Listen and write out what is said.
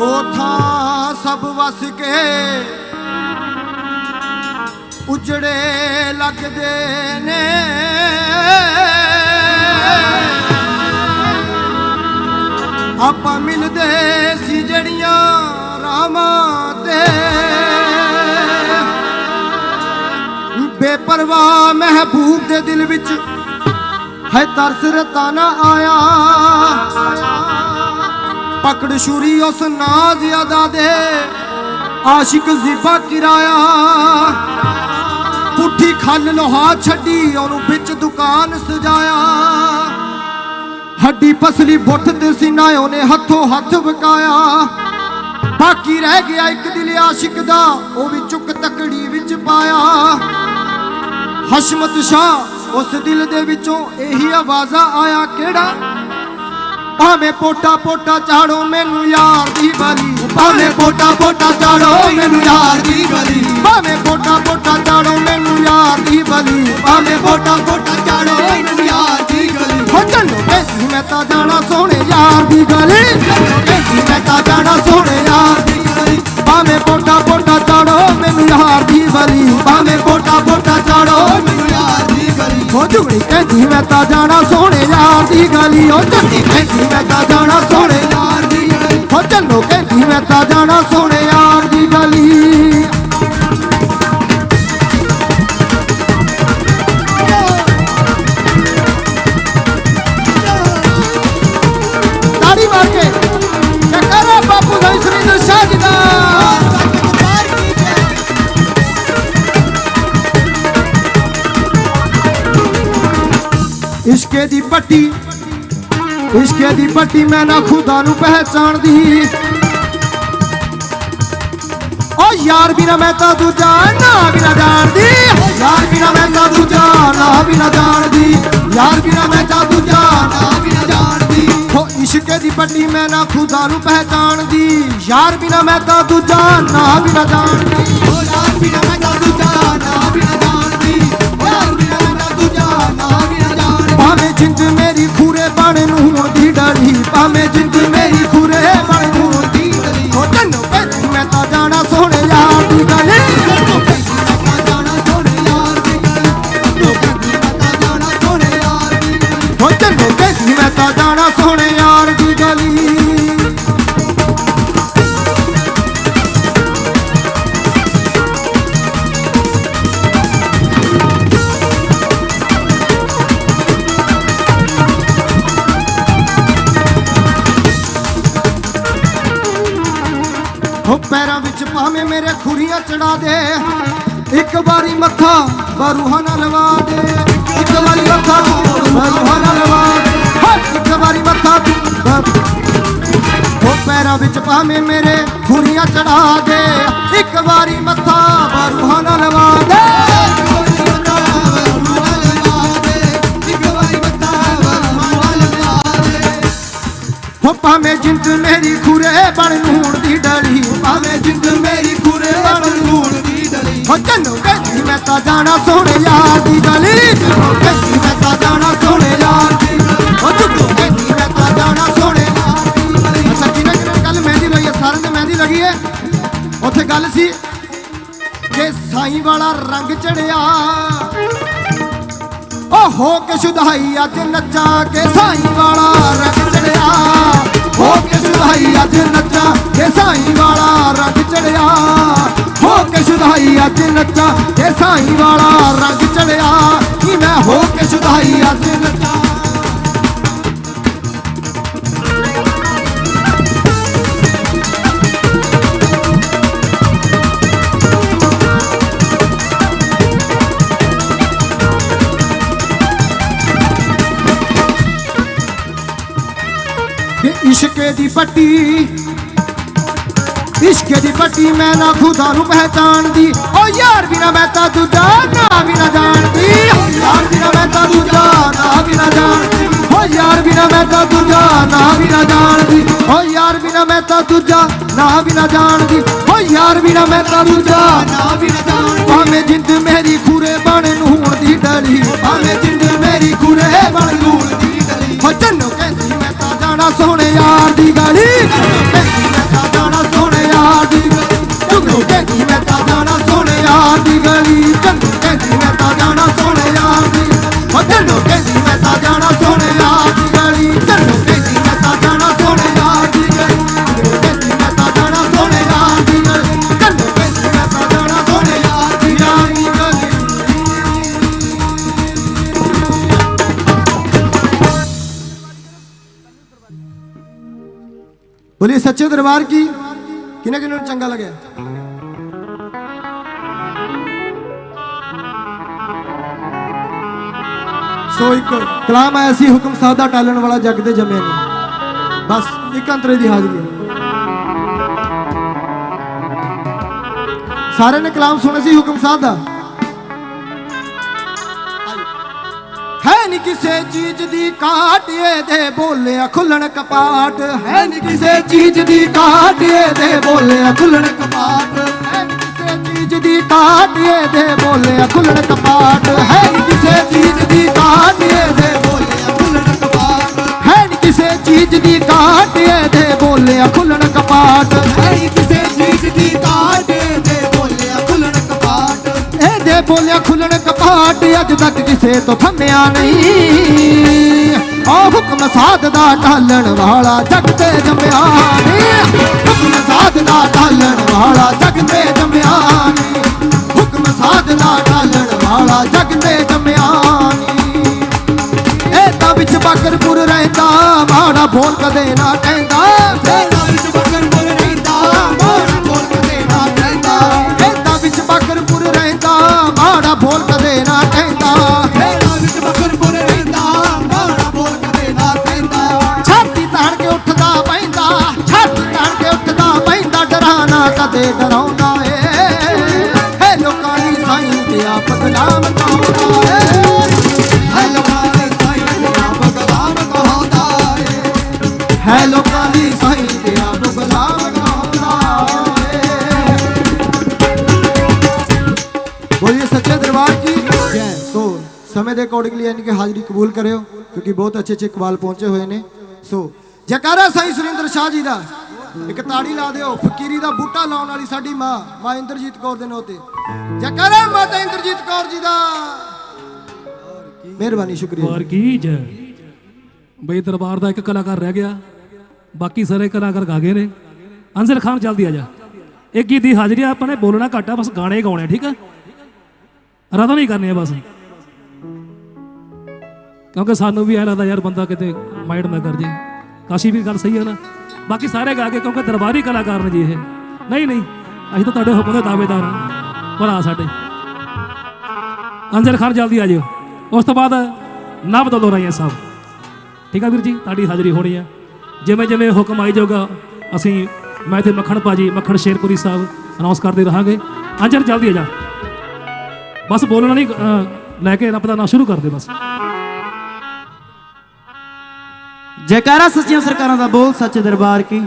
ਉਹ ਸਭ ਵਸ ਕੇ ਉਜੜੇ ਲੱਗਦੇ ਨੇ। ਆਪਾਂ ਮਿਲਦੇ ਸੀ ਜੜੀਆਂ ਰਾਮਾਂ ਤੇ। ਬੇਪਰਵਾਹ ਮਹਿਬੂਬ ਦੇ ਦਿਲ ਵਿੱਚ ਹੈ ਤਰਸ ਰਤਾਨਾ ਆਇਆ। ਪਕੜ ਛੁਰੀ ਉਸ ਨਾਜ਼ ਅਦਾ ਦੇ। ਆਸ਼ਿਕ ਜ਼ਿਬਾ ਕਿਰਾਇਆ। ਪੁੱਠੀ ਖੱਲ ਲੋਹਾ ਛੱਡੀ, ਉਹਨੂੰ ਵਿੱਚ ਦੁਕਾਨ ਸਜਾਇਆ। ਹੱਡੀ ਪਸਲੀ ਬੁੱਠ ਤੇ ਸੀਨਾ, ਉਹਨੇ ਹੱਥੋਂ ਹੱਥ ਵਕਾਇਆ। ਬਾਕੀ ਰਹਿ ਗਿਆ ਇੱਕ ਦਿਲ ਆਸ਼ਿਕ ਦਾ, ਉਹ ਵੀ ਚੁੱਕ ਤਕੜੀ ਵਿੱਚ ਪਾਇਆ। ਹਸ਼ਮਤ ਸ਼ਾਹ ਉਸ ਦਿਲ ਦੇ ਵਿੱਚੋਂ ਇਹੀ ਆਵਾਜ਼ਾਂ ਆਇਆ, ਕਿਹੜਾ? ਭਾਵੇਂ ਪੋਟਾ ਪੋਟਾ ਚਾੜੋ, ਮੈਨੂੰ ਯਾਰ ਦੀ ਬਲੀ ਭਾਵੇਂ ਪੋਟਾ ਪੋਟਾ ਚਾੜੋ, ਮੈਨੂੰ ਯਾਰ ਦੀ ਗਲੀ। ਭਾਵੇਂ ਪੋਟਾ ਪੋਟਾ ਚਾੜੋ, ਮੈਨੂੰ ਯਾਰ ਦੀ ਬਲੀ ਭਾਵੇਂ ਪੋਟਾ ਪੋਟਾ ਚਾੜੋ, ਮੈਨੂੰ ਯਾਰ ਦੀ ਗਲੀ। ਹੋ ਚੱਲੋ ਮੈਂ ਤਾਂ ਜਾਣਾ ਸੋਹਣੇ ਯਾਰ ਦੀ ਗਲੀ। ਗਲੀ ਕਹਿੰਦੀ, ਮੈਂ ਤਾਂ ਜਾਣਾ ਸੋਹਣੇ ਯਾਰ ਦੀ ਗਲੀ। ਹੋ ਚੱਲੀ ਕਹਿੰਦੀ, ਮੈਂ ਤਾਂ ਜਾਣਾ ਸੋਹਣੇ ਯਾਰ ਦੀ ਗਲੀ। ਹੋ ਚੱਲੋ ਕਹਿੰਦੀ, ਮੈਂ ਤਾਂ ਜਾਣਾ ਸੋਹਣੇ ਯਾਰ ਦੀ ਗਲੀ। ਇਸ਼ਕੇ ਦੀ ਪੱਟੀ, ਇਸ਼ਕੇ ਦੀ ਪੱਟੀ ਮੈਂ ਨਾ ਖੁਦਾ ਨੂੰ ਪਹਿਚਾਣਦੀ। ਓ ਯਾਰ ਬਿਨਾ ਮੈਂ ਤਾਂ ਦੂਜਾ ਨਾ ਬਿਨਾ ਜਾਣਦੀ। ਯਾਰ ਬਿਨਾ ਮੈਂ ਤਾਂ ਦੂਜਾ ਨਾ ਬਿਨਾ ਜਾਣਦੀ। ਯਾਰ ਬਿਨਾ ਮੈਂ ਤਾਂ ਦੂਜਾ ਨਾ ਬਿਨਾ ਜਾਣਦੀ। ਹੋ ਇਸ਼ਕੇ ਦੀ ਪੱਟੀ ਮੈਂ ਨਾ ਖੁਦਾ ਨੂੰ ਪਹਿਚਾਣਦੀ। ਯਾਰ ਬਿਨਾ ਮੈਂ ਤਾਂ ਦੂਜਾ ਨਾ ਬਿਨਾ ਜਾਣਦੀ। ਜਿੰਦ ਮੇਰੀ ਖੂਰੇ ਬਣ ਨੂੰ ਹੁਣ ਦੀ ਡਰੀ ਭਾਵੇਂ ਜਿੰਦ ਮੇਰੀ ਖੂਰੇ ਬਣ ਨੂੰ ਹੁਣ ਦੀ ਹੋ ਤੈਨੂੰ ਕਹਿੰਦੀ ਮੈਂ ਤਾਂ ਜਾਣਾ ਸੋਹਣੇ ਯਾਰ ਦੀ ਗਲੀ। ਹੋ ਤੈਨੂੰ ਕਹਿੰਦੀ ਮੈਂ ਤਾਂ ਜਾਣਾ ਹੋ ਪੈਰਾਂ ਵਿੱਚ ਭਾਵੇਂ ਮੇਰੇ ਖੁਰੀਆਂ ਚੜਾ ਦੇ। ਇੱਕ ਵਾਰੀ ਮੱਥਾ ਬਰੂਹਾਂ ਨਾਲ ਲਵਾ ਦੇ। ਇੱਕ ਵਾਰੀ ਮੱਥਾ ਬਰੂਹਾਂ ਨਾਲ ਲਵਾ ਦੇ। ਇੱਕ ਵਾਰੀ ਮੱਥਾ ਹੋ ਪੈਰਾਂ ਵਿੱਚ ਭਾਵੇਂ ਮੇਰੇ ਖੁਰੀਆਂ ਚੜਾ ਦੇ। ਇੱਕ ਵਾਰੀ ਮੱਥਾ ਬਰੂਹਾਂ ਨਾਲ ਲਵਾ ਦੇ। ਹੋ ਭਾਵੇਂ ਜਿੰਦ ਮੇਰੀ ਖੁਰੇ ਬਣ ਨੂਣ ਦੀ ਤੈਨੂੰ ਕਹਿੰਦੀ ਮੈਂ ਤਾਂ ਜਾਣਾ ਸੋਹਣੇ ਯਾਰ ਦੀ ਗਲੀ। ਤੈਨੂੰ ਕਹਿੰਦੀ ਮੈਂ ਤਾਂ ਜਾਣਾ ਸੋਹਣੇ ਯਾਰ ਦੀ ਗਲੀ। ਤੂੰ ਕਹਿੰਦੀ ਮੈਂ ਤਾਂ ਜਾਣਾ ਸੋਹਣੇ ਯਾਰ ਦੀ ਗਲੀ। ਅੱਛਾ ਕਿਨੇ ਕਿਨੇ ਕੱਲ ਮਹਿੰਦੀ ਲਈ ਹੈ ਸਾਰਿਆਂ ਦੇ ਮਹਿੰਦੀ ਲੱਗੀ ਹੈ ਉੱਥੇ ਗੱਲ ਸੀ ਕਿ ਸਾਈ ਵਾਲਾ ਰੰਗ ਚੜਿਆ। ਉਹ ਹੋ ਕੇ ਸ਼ੁਦਾਈ ਅੱਜ ਨੱਚਾ ਕੇ ਸਾਈਂ ਵਾਲਾ ਰੰਗ ਚੜਿਆ। ਹੋ ਕੇ ਸ਼ੁਦਾਈ ਅੱਜ ਨੱਚਾ ਕੇ ਸਾਈਂ ਵਾਲਾ ਰੰਗ ਕੇ ਅੱਜ ਨੱਚਾਂ ਕੇ ਸਾਈਂ ਵਾਲਾ ਰੰਗ ਚੜਿਆ। ਕਿ ਮੈਂ ਹੋ ਕੇ ਸ਼ੁਦਾਈ ਅੱਜ ਨੱਚਾਂ? ਇਸ਼ਕੇ ਦੀ ਪੱਟੀ ਇਸ਼ਕੇ ਦੀ ਪੱਟੀ ਮੈਂ ਨਾ ਖੁਦਾ ਨੂੰ ਪਹਿਚਾਣਦੀ ਓ ਯਾਰ ਬਿਨਾ ਮੈਂ ਤਾਂ ਦੂਜਾ ਨਾ ਵੀ ਨਾ ਜਾਣਦੀ ਓ ਯਾਰ ਬਿਨਾ ਮੈਂ ਤਾਂ ਦੂਜਾ ਨਾ ਵੀ ਨਾ ਜਾਣਦੀ ਓ ਯਾਰ ਬਿਨਾ ਮੈਂ ਤਾਂ ਦੂਜਾ ਨਾ ਵੀ ਨਾ ਜਾਣਦੀ ਓ ਯਾਰ ਬਿਨਾ ਮੈਂ ਤਾਂ ਦੂਜਾ ਨਾ ਵੀ ਨਾ ਜਾਣਦੀ ਓ ਯਾਰ ਬਿਨਾ ਮੈਂ ਤਾਂ ਦੂਜਾ ਨਾ ਵੀ ਨਾ ਜਾਣਦੀ ਬੋਲੇ ਸੱਚੇ ਦਰਬਾਰ ਕੀ ਕਿਨੇ ਕਿਨੇ ਨੂੰ ਚੰਗਾ ਲੱਗਿਆ ਸੋ ਇੱਕ ਕਲਾਮ ਆਇਆ ਸੀ ਹੁਕਮ ਸਾਹਿਬ ਦਾ ਟਾਲਣ ਵਾਲਾ ਜੱਗ ਦੇ ਜੰਮਿਆ ਨੇ ਬਸ ਇੱਕ ਅੰਤਰੇ ਦੀ ਹਾਜ਼ਰੀ ਹੈ ਸਾਰਿਆਂ ਨੇ ਕਲਾਮ ਸੁਣੇ ਸੀ ਹੁਕਮ ਸਾਹਿਬ ਦਾ ਕਿਸੇ ਚੀਜ਼ ਦੀ ਕਾਟ ਇਹਦੇ ਬੋਲਿਆ ਖੁੱਲਣ ਕਪਾਟ। ਹੈ ਨੀ ਕਿਸੇ ਚੀਜ਼ ਦੀ ਕਾਟ ਇਹਦੇ ਬੋਲਿਆ ਖੁੱਲਣ ਕਪਾਟ। ਹੈ ਕਿਸੇ ਚੀਜ਼ ਦੀ ਕਾਟ ਇਹਦੇ ਬੋਲਿਆ ਖੁੱਲਣ ਕਪਾਟ। ਹੈ ਨੀ ਕਿਸੇ ਚੀਜ਼ ਦੀ ਕਾਟ ਇਹਦੇ ਬੋਲਿਆ ਖੁੱਲਣ ਕਪਾਟ। ਹੈ ਨੀ ਕਿਸੇ ਚੀਜ਼ ਦੀ ਕਾਟ ਇਹਦੇ ਬੋਲਿਆ ਖੁੱਲਣ ਕਪਾਟ। ਇਹਦੇ ਖੁੱਲਣ ਕਪਾਟ, ਅੱਜ ਤੱਕ ਕਿਸੇ ਤੋਂ ਥੰਮਿਆ ਨਹੀਂ। ਆ ਹੁਕਮ ਸਾਧ ਦਾ ਢਾਲਣ ਵਾਲਾ ਜਗ ਤੇ ਜੰਮਿਆ ਨਹੀਂ। ਹੁਕਮ ਸਾਧ ਦਾ ਢਾਲਣ ਵਾਲਾ ਜਗ ਤੇ ਜੰਮਿਆ ਨਹੀਂ। ਹੁਕਮ ਸਾਧ ਦਾ ਢਾਲਣ ਵਾਲਾ ਜਗ ਤੇ ਜੰਮਿਆ ਨਹੀਂ। ਇਹ ਤਾਂ ਵਿੱਚ ਬਕਰਪੁਰ ਰਹਿੰਦਾ, ਮਾੜਾ ਬੋਲ ਕਦੇ ਨਾ ਕਹਿੰਦਾ। ਇਹ ਡਰਾਣਾ ਕਦੇ ਡਰਾਉਂਦਾ ਏ। ਹੈ ਲੋਕਾਂ ਦੀ ਸਾਈਂ ਤੇ ਆਪ ਬਦਨਾਮ ਕਹਾਉਂਦਾ ਏ। ਹੈ ਲੋਕਾਂ ਦੀ ਸਾਈਂ ਤੇ ਆਪ ਬਦਨਾਮ ਕਹਾਉਂਦਾ ਏ। ਹੈ ਲੋਕਾਂ ਦੀ ਸਾਈਂ ਤੇ ਆਪ ਬਦਨਾਮ ਕਹਾਉਂਦਾ ਏ। ਬੋਲੀਏ ਸੱਚੇ ਦਰਬਾਰ ਕੀ ਜੈ ਸੋ ਸਮੇਂ ਦੇ ਅਕੋਰਡਿੰਗਲੀ ਯਾਨੀ ਕਿ ਹਾਜ਼ਰੀ ਕਬੂਲ ਕਰਿਓ ਕਿਉਂਕਿ ਬਹੁਤ ਅੱਛੇ ਅੱਛੇ ਇਕਬਾਲ ਪਹੁੰਚੇ ਹੋਏ ਨੇ। ਸੋ ਜੈਕਾਰਾ ਸਾਈਂ ਸੁਰਿੰਦਰ ਸ਼ਾਹ ਜੀ ਦਾ। ਇੱਕ ਤਾੜੀ ਲਾ ਦਿਓ ਫਕੀਰੀ ਦਾ ਬੂਟਾ ਲਾਉਣ ਵਾਲੀ ਸਾਡੀ ਮਾਂ ਮਾਂ ਇੰਦਰਜੀਤ ਕੌਰ ਦੇ ਨਾਂ ਤੇ। ਜੈਕਾਰਾ ਮਾਤਾ ਇੰਦਰਜੀਤ ਕੌਰ ਜੀ ਦਾ। ਮਿਹਰਬਾਨੀ ਸ਼ੁਕਰੀਆ ਵਾਰ ਕੀ ਜੈ? ਬਈ ਦਰਬਾਰ ਦਾ ਇੱਕ ਕਲਾਕਾਰ ਰਹਿ ਗਿਆ। ਬਾਕੀ ਸਾਰੇ ਕਲਾਕਾਰ ਗਾ ਗਏ ਨੇ। ਅੰਜ਼ਰ ਖਾਨ ਜਲਦੀ ਆ ਜਾ। ਇੱਕ ਗੀਤ ਦੀ ਹਾਜ਼ਰੀ ਆ, ਆਪਾਂ ਨੇ ਬੋਲਣਾ ਘੱਟ ਆ ਬਸ ਗਾਣੇ ਗਾਉਣੇ ਠੀਕ ਆ? ਰਦਾ ਨਹੀਂ ਕਰਨੇ ਆ ਬਸ। ਕਿਉਂਕਿ ਸਾਨੂੰ ਵੀ ਐ ਲੱਗਦਾ ਯਾਰ ਬੰਦਾ ਕਿਤੇ ਮਾਈਂਡ ਨਾ ਕਰ ਜੇ। ਕਾਸ਼ੀ ਵੀ ਗੱਲ ਸਹੀ ਹੈ ਨਾ? ਬਾਕੀ ਸਾਰੇ ਗਾ ਕੇ ਕਿਉਂਕਿ ਦਰਬਾਰੀ ਕਲਾਕਾਰ ਨੇ ਜੀ ਇਹ। ਨਹੀਂ ਨਹੀਂ, ਅਸੀਂ ਤਾਂ ਤੁਹਾਡੇ ਹੁਕਮ ਦੇ ਦਾਅਵੇਦਾਰ ਹਾਂ। ਭਰਾ ਸਾਡੇ। ਅੰਜ਼ਰ ਖਾਨ ਜਲਦੀ ਆ ਜਿਓ। ਉਸ ਤੋਂ ਬਾਅਦ ਨਵ ਦਲੋਰਾਈਆ ਸਾਹਿਬ। ਠੀਕ ਆ ਵੀਰ ਜੀ, ਤੁਹਾਡੀ ਹਾਜ਼ਰੀ ਹੋਣੀ ਆ। ਜਿਵੇਂ ਜਿਵੇਂ ਹੁਕਮ ਆਈ ਜਾਊਗਾ, ਅਸੀਂ ਮੈਂ ਤੇ ਮੱਖਣ ਭਾਜੀ, ਮੱਖਣ ਸ਼ੇਰਪੁਰੀ ਸਾਹਿਬ ਅਨਾਉਂਸ ਕਰਦੇ ਰਹਾਂਗੇ। ਅੰਜਰ ਜਲਦੀ ਆ ਜਾ। ਬਸ ਬੋਲਣਾ ਨਹੀਂ ਲੈ ਕੇ ਰੱਬ ਦਾ ਨਾਂ ਸ਼ੁਰੂ ਕਰ ਦੇ ਬਸ। ਜੈਕਾਰਾ ਸੱਚੀਆਂ ਸਰਕਾਰਾਂ ਦਾ ਬੋਲ ਸੱਚੇ ਦਰਬਾਰ ਕੀ?